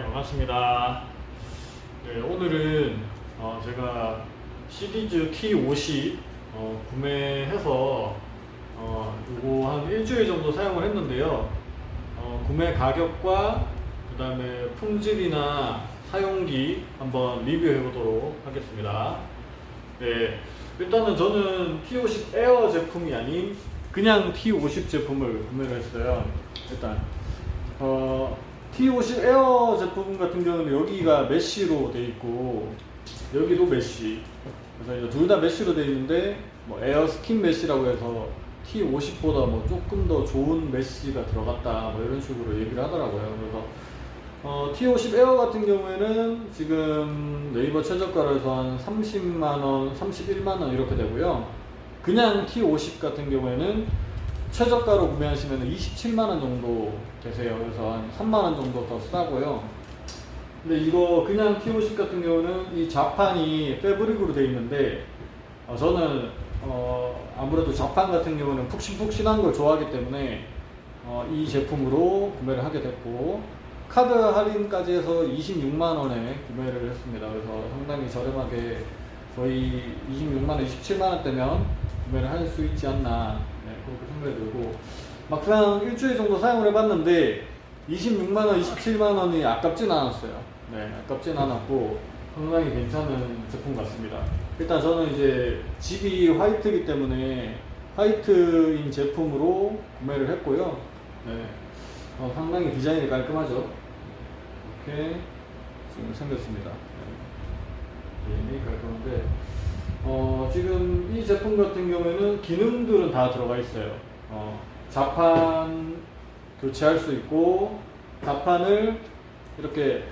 네, 반갑습니다. 네, 오늘은 어, 제가 시리즈 T50 어, 구매해서 어, 요거 한 일주일 정도 사용을 했는데요. 어, 구매 가격과 그 다음에 품질이나 사용기 한번 리뷰해 보도록 하겠습니다. 네, 일단은 저는 T50 에어 제품이 아닌 그냥 T50 제품을 구매를 했어요. 일단 어, T50 에어 제품 같은 경우는 여기가 메쉬로 돼 있고 여기도 메쉬. 그래서 둘 다 메쉬로 돼 있는데 뭐 에어 스킨 메쉬라고 해서 T50보다 뭐 조금 더 좋은 메쉬가 들어갔다 뭐 이런 식으로 얘기를 하더라고요. 그래서 어, T50 에어 같은 경우에는 지금 네이버 최저가로서 한 30만 원, 31만 원 이렇게 되고요. 그냥 T50 같은 경우에는 최저가로 구매하시면 27만 원 정도 되세요. 그래서 한 3만 원 정도 더 싸고요. 근데 이거 그냥 T50 같은 경우는 이 자판이 패브릭으로 되어 있는데 어, 저는 어, 아무래도 자판 같은 경우는 푹신푹신한 걸 좋아하기 때문에 어, 이 제품으로 구매를 하게 됐고 카드 할인까지 해서 26만 원에 구매를 했습니다. 그래서 상당히 저렴하게 거의 26만 원, 27만 원대면 구매를 할 수 있지 않나 네, 그렇게 생각이 들고 막상 일주일 정도 사용을 해봤는데 26만 원, 27만 원이 아깝진 않았어요. 네, 아깝진 않았고 상당히 괜찮은 제품 같습니다. 일단 저는 이제 집이 화이트이기 때문에 화이트인 제품으로 구매를 했고요. 네, 어, 상당히 디자인이 깔끔하죠. 이렇게 지금 생겼습니다. 네. 디자인이 깔끔한데 어, 지금 이 제품 같은 경우에는 기능들은 다 들어가 있어요. 어, 자판 교체할 수 있고, 자판을 이렇게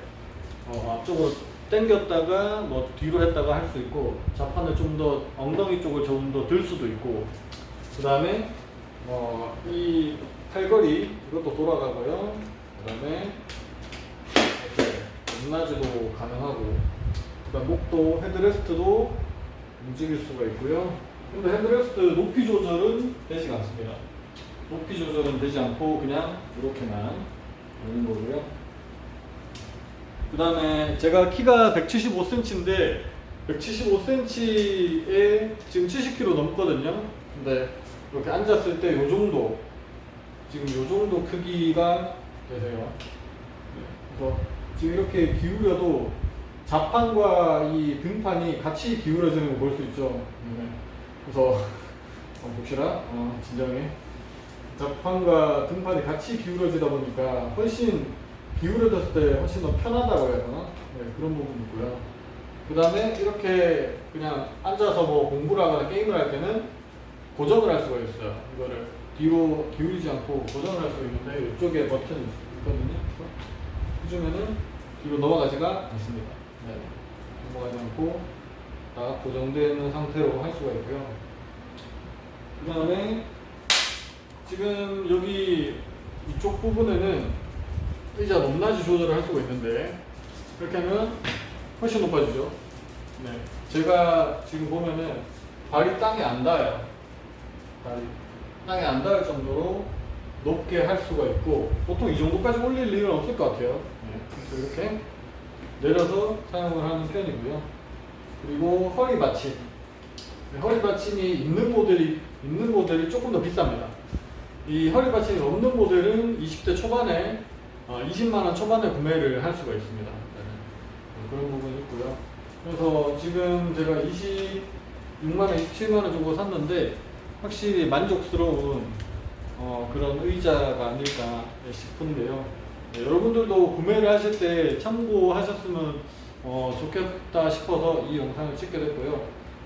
어, 앞쪽으로 당겼다가 뭐 뒤로 했다가 할 수 있고, 자판을 좀 더 엉덩이 쪽을 좀 더 들 수도 있고, 그 다음에 어, 이 팔걸이 이것도 돌아가고요. 그 다음에 이렇게 높낮이도 가능하고, 그 다음 목도 헤드레스트도 움직일 수가 있고요. 근데 헤드레스트 높이 조절은 되지 않습니다. 높이 조절은 되지 않고 그냥 이렇게만 되는 거고요. 그 다음에 제가 키가 175cm인데 175cm에 지금 70kg 넘거든요. 근데 이렇게 앉았을 때 이 정도 지금 이 정도 크기가 되세요. 네, 그래서 지금 이렇게 기울여도 자판과 이 등판이 같이 기울어지는 거볼수 있죠. 네. 그래서 어, 봅시다. 어, 진정해. 자판과 등판이 같이 기울어지다 보니까 훨씬 기울어졌을 때 훨씬 더 편하다고 해야 되나? 네, 그런 부분이 있고요. 그 다음에 이렇게 그냥 앉아서 뭐 공부를 하거나 게임을 할 때는 고정을 할 수가 있어요. 이거를 뒤로 기울이지 않고 고정을 할 수 있는데 이쪽에 버튼이 있거든요. 해주면은 뒤로 넘어가지가 않습니다. 네. 넘어가지 않고 다 고정되는 상태로 할 수가 있고요. 그 다음에 지금 여기 이쪽 부분에는 의자 높낮이 조절을 할 수가 있는데 이렇게 하면 훨씬 높아지죠. 네. 제가 지금 보면은 발이 땅에 안 닿아요. 발이 땅에 안 닿을 정도로 높게 할 수가 있고 보통 이 정도까지 올릴 일은 없을 것 같아요. 네. 이렇게 내려서 사용을 하는 편이고요. 그리고 허리 받침. 네, 허리 받침이 있는 모델이 있는 모델이 조금 더 비쌉니다. 이 허리 받침이 없는 모델은 20대 초반에 어, 20만 원 초반에 구매를 할 수가 있습니다. 네. 그런 부분이 있고요. 그래서 지금 제가 26만 원, 27만 원 정도 샀는데 확실히 만족스러운 어, 그런 의자가 아닐까 싶은데요. 네, 여러분들도 구매를 하실 때 참고하셨으면 어, 좋겠다 싶어서 이 영상을 찍게 됐고요.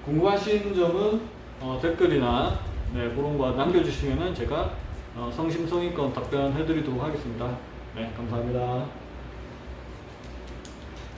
궁금하신 점은 어, 댓글이나 네, 그런 거 남겨주시면 제가 어, 성심성의껏 답변해드리도록 하겠습니다. 네, 감사합니다.